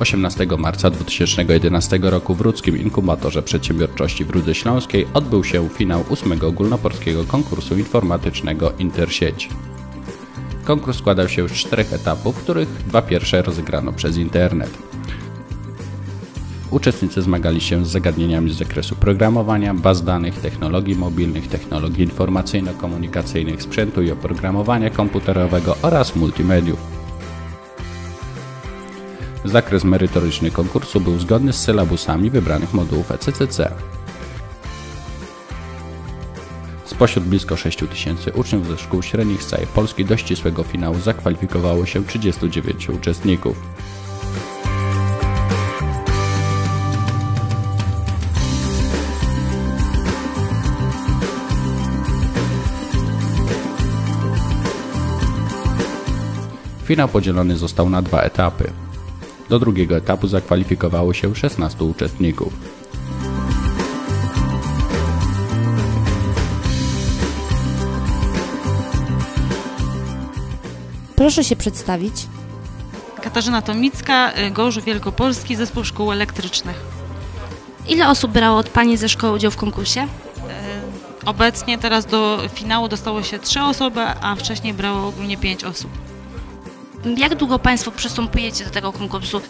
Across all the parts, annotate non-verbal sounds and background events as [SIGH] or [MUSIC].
18 marca 2011 roku w Rudzkim Inkubatorze Przedsiębiorczości w Rudze Śląskiej odbył się finał 8 ogólnopolskiego konkursu informatycznego Intersieć. Konkurs składał się z czterech etapów, których dwa pierwsze rozegrano przez internet. Uczestnicy zmagali się z zagadnieniami z zakresu programowania, baz danych, technologii mobilnych, technologii informacyjno-komunikacyjnych, sprzętu i oprogramowania komputerowego oraz multimediów. Zakres merytoryczny konkursu był zgodny z sylabusami wybranych modułów ECCC. Spośród blisko 6 tysięcy uczniów ze szkół średnich z całej Polski do ścisłego finału zakwalifikowało się 39 uczestników. Finał podzielony został na dwa etapy. Do drugiego etapu zakwalifikowało się 16 uczestników. Proszę się przedstawić. Katarzyna Tomicka, y, Gorzów Wielkopolski, Zespół Szkół Elektrycznych. Ile osób brało od Pani ze szkoły udział w konkursie? Y, Obecnie teraz do finału dostało się trzy osoby, a wcześniej brało ogólnie pięć osób. Jak długo Państwo przystępujecie do tego konkursu?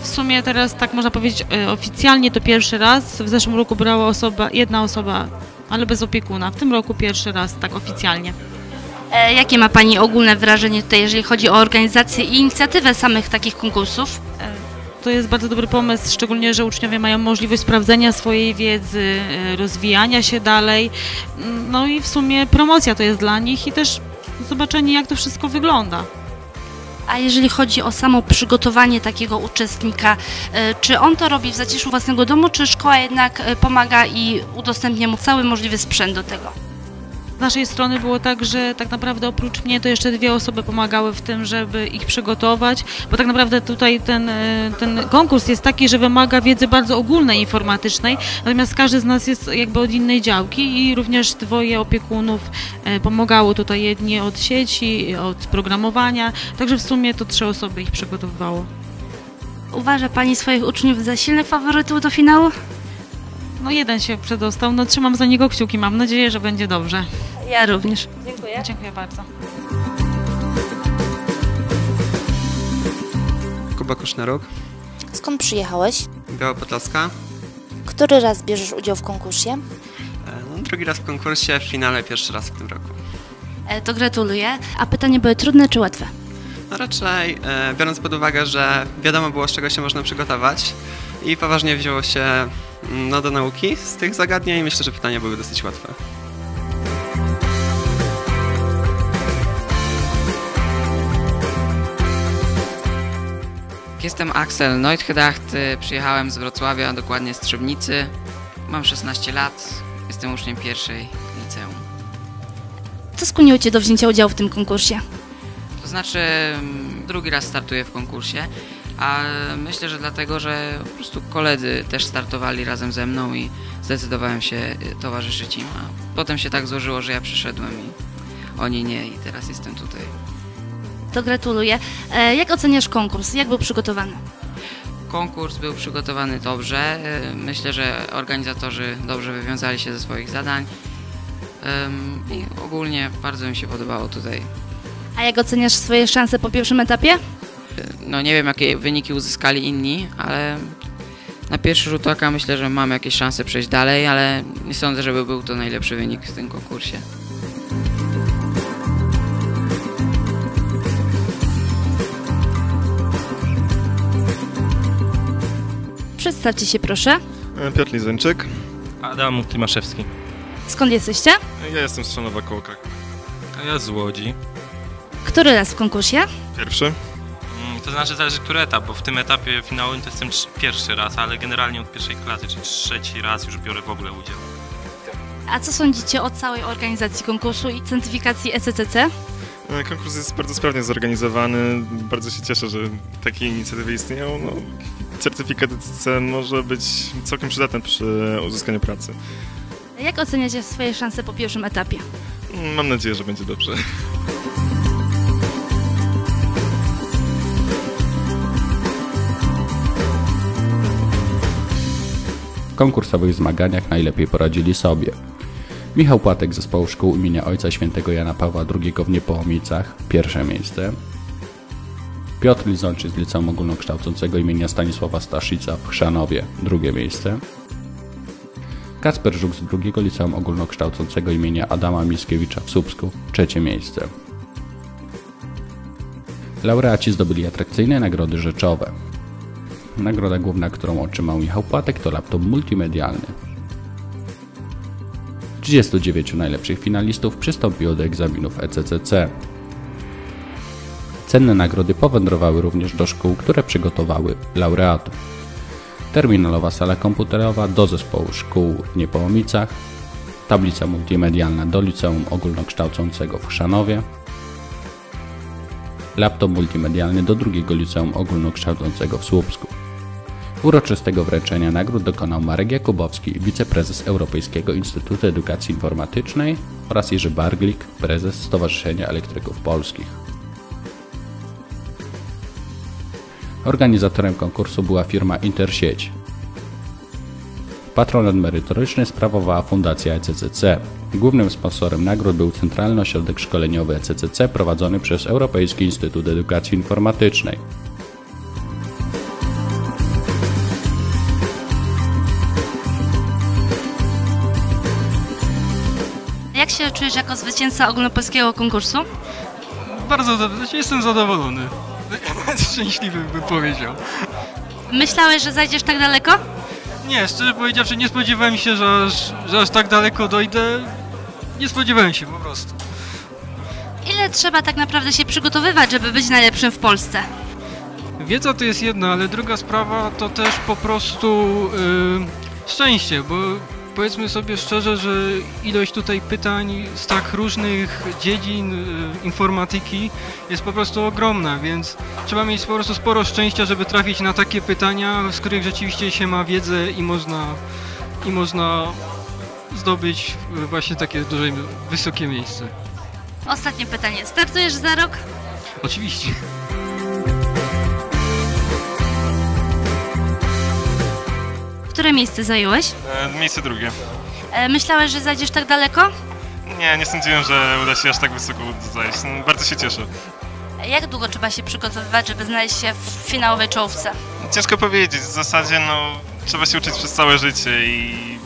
W sumie teraz tak można powiedzieć y, oficjalnie to pierwszy raz. W zeszłym roku brała osoba, jedna osoba, ale bez opiekuna. W tym roku pierwszy raz tak oficjalnie. E, jakie ma Pani ogólne wrażenie tutaj, jeżeli chodzi o organizację i inicjatywę samych takich konkursów? To jest bardzo dobry pomysł, szczególnie, że uczniowie mają możliwość sprawdzenia swojej wiedzy, rozwijania się dalej. No i w sumie promocja to jest dla nich i też zobaczenie, jak to wszystko wygląda. A jeżeli chodzi o samo przygotowanie takiego uczestnika, e, czy on to robi w zaciszu własnego domu, czy szkoła jednak e, pomaga i udostępnia mu cały możliwy sprzęt do tego? Z naszej strony było tak, że tak naprawdę oprócz mnie to jeszcze dwie osoby pomagały w tym, żeby ich przygotować, bo tak naprawdę tutaj ten, e, ten konkurs jest taki, że wymaga wiedzy bardzo ogólnej informatycznej, natomiast każdy z nas jest jakby od innej działki i również dwoje opiekunów e, pomagało tutaj jedni od sieci, od programowania, także w sumie to trzy osoby ich przygotowywało. Uważa Pani swoich uczniów za silnych faworytów do finału? No jeden się przedostał, no trzymam za niego kciuki, mam nadzieję, że będzie dobrze. Ja również. Dziękuję. Dziękuję bardzo. Kuba Kusznaruk, Skąd przyjechałeś? Biała Podlaska. Który raz bierzesz udział w konkursie? E, No, drugi raz w konkursie, w finale pierwszy raz w tym roku. E, To gratuluję. A pytania były trudne czy łatwe? No raczej, e, biorąc pod uwagę, że wiadomo było, z czego się można przygotować i poważnie wzięło się mm, no, do nauki z tych zagadnień, myślę, że pytania były dosyć łatwe. Jestem Axel Neutgedacht, y, przyjechałem z Wrocławia, dokładnie z Trzebnicy. Mam 16 lat, jestem uczniem pierwszej liceum. Co skłoniło Cię do wzięcia udziału w tym konkursie? To znaczy, mm, drugi raz startuję w konkursie, a myślę, że dlatego, że po prostu koledzy też startowali razem ze mną i zdecydowałem się y, towarzyszyć im. A potem się tak złożyło, że ja przyszedłem i oni nie i teraz jestem tutaj. To gratuluję. E, Jak oceniasz konkurs? Jak był przygotowany? Konkurs był przygotowany dobrze. Y, Myślę, że organizatorzy dobrze wywiązali się ze swoich zadań. I ogólnie bardzo mi się podobało tutaj. A jak oceniasz swoje szanse po pierwszym etapie? Y, No nie wiem, jakie wyniki uzyskali inni, ale na pierwszy rzut oka myślę, że mam jakieś szanse przejść dalej, ale nie sądzę, żeby był to najlepszy wynik w tym konkursie. Przedstawcie się proszę. Piotr Lizeńczyk. Adam Klimaszewski. Skąd jesteście? Ja jestem z Szanowa koło Krakowa. A ja z Łodzi. Który raz w konkursie? Pierwszy. Mm, To znaczy zależy który etap, bo w tym etapie finałowym to jestem pierwszy raz, ale generalnie od pierwszej klasy, czyli trzeci raz już biorę w ogóle udział. A co sądzicie o całej organizacji konkursu i certyfikacji ECCC? E, konkurs jest bardzo sprawnie zorganizowany. Bardzo się cieszę, że takie inicjatywy istnieją. No, certyfikat DCC może być całkiem przydatny przy uzyskaniu pracy. Jak oceniacie swoje szanse po pierwszym etapie? Mm, mam nadzieję, że będzie dobrze. W konkursowych zmaganiach najlepiej poradzili sobie. Michał Płatek z zespołu szkół imienia Ojca Świętego Jana Pawła II w Niepołomicach, pierwsze miejsce. Piotr Lizonczy z Liceum Ogólnokształcącego imienia Stanisława Staszica w Chrzanowie, drugie miejsce. Kacper Żuk z drugiego Liceum Ogólnokształcącego imienia Adama Mickiewicza w Słupsku, trzecie miejsce. Laureaci zdobyli atrakcyjne nagrody rzeczowe. Nagroda główna, którą otrzymał Michał Płatek to laptop multimedialny. 39 najlepszych finalistów przystąpiło do egzaminów ECCC. Cenne nagrody powędrowały również do szkół, które przygotowały laureatów. Terminalowa sala komputerowa do zespołu szkół w Niepołomicach, tablica multimedialna do Liceum Ogólnokształcącego w Chrzanowie, laptop multimedialny do drugiego Liceum Ogólnokształcącego w Słupsku. Uroczystego wręczenia nagród dokonał Marek Jakubowski, wiceprezes Europejskiego Instytutu Edukacji Informatycznej oraz Jerzy Barglik, prezes Stowarzyszenia Elektryków Polskich. Organizatorem konkursu była firma Intersieć. Patronat merytoryczny sprawowała Fundacja ECCC. Głównym sponsorem nagród był Centralny Ośrodek Szkoleniowy ECCC prowadzony przez Europejski Instytut Edukacji Informatycznej. Jak się czujesz jako zwycięzca ogólnopolskiego konkursu? Bardzo dobrze, jestem zadowolony. [LAUGHS] Szczęśliwy bym powiedział. Myślałeś, że zajdziesz tak daleko? Nie, szczerze powiedziawszy, nie spodziewałem się, że aż, że aż tak daleko dojdę. Nie spodziewałem się po prostu. Ile trzeba tak naprawdę się przygotowywać, żeby być najlepszym w Polsce? Wiedza to jest jedna, ale druga sprawa to też po prostu y, szczęście, bo powiedzmy sobie szczerze, że ilość tutaj pytań z tak różnych dziedzin y, informatyki jest po prostu ogromna, więc trzeba mieć po prostu sporo szczęścia, żeby trafić na takie pytania, z których rzeczywiście się ma wiedzę i można, i można zdobyć y, właśnie takie duże, wysokie miejsce. Ostatnie pytanie. Startujesz za rok? Oczywiście. Które miejsce zająłeś? E, miejsce drugie. E, myślałeś, że zajdziesz tak daleko? Nie, nie sądziłem, że uda się aż tak wysoko zajść. No, bardzo się cieszę. Jak długo trzeba się przygotowywać, żeby znaleźć się w finałowej czołówce? Ciężko powiedzieć. W zasadzie no, trzeba się uczyć przez całe życie i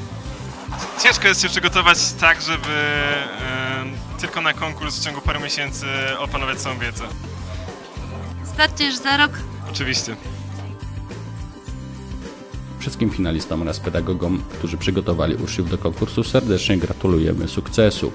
ciężko jest się przygotować tak, żeby e, tylko na konkurs w ciągu paru miesięcy opanować całą wiedzę. Startujesz za rok? Oczywiście. Wszystkim finalistom oraz pedagogom, którzy przygotowali uczniów do konkursu serdecznie gratulujemy sukcesu.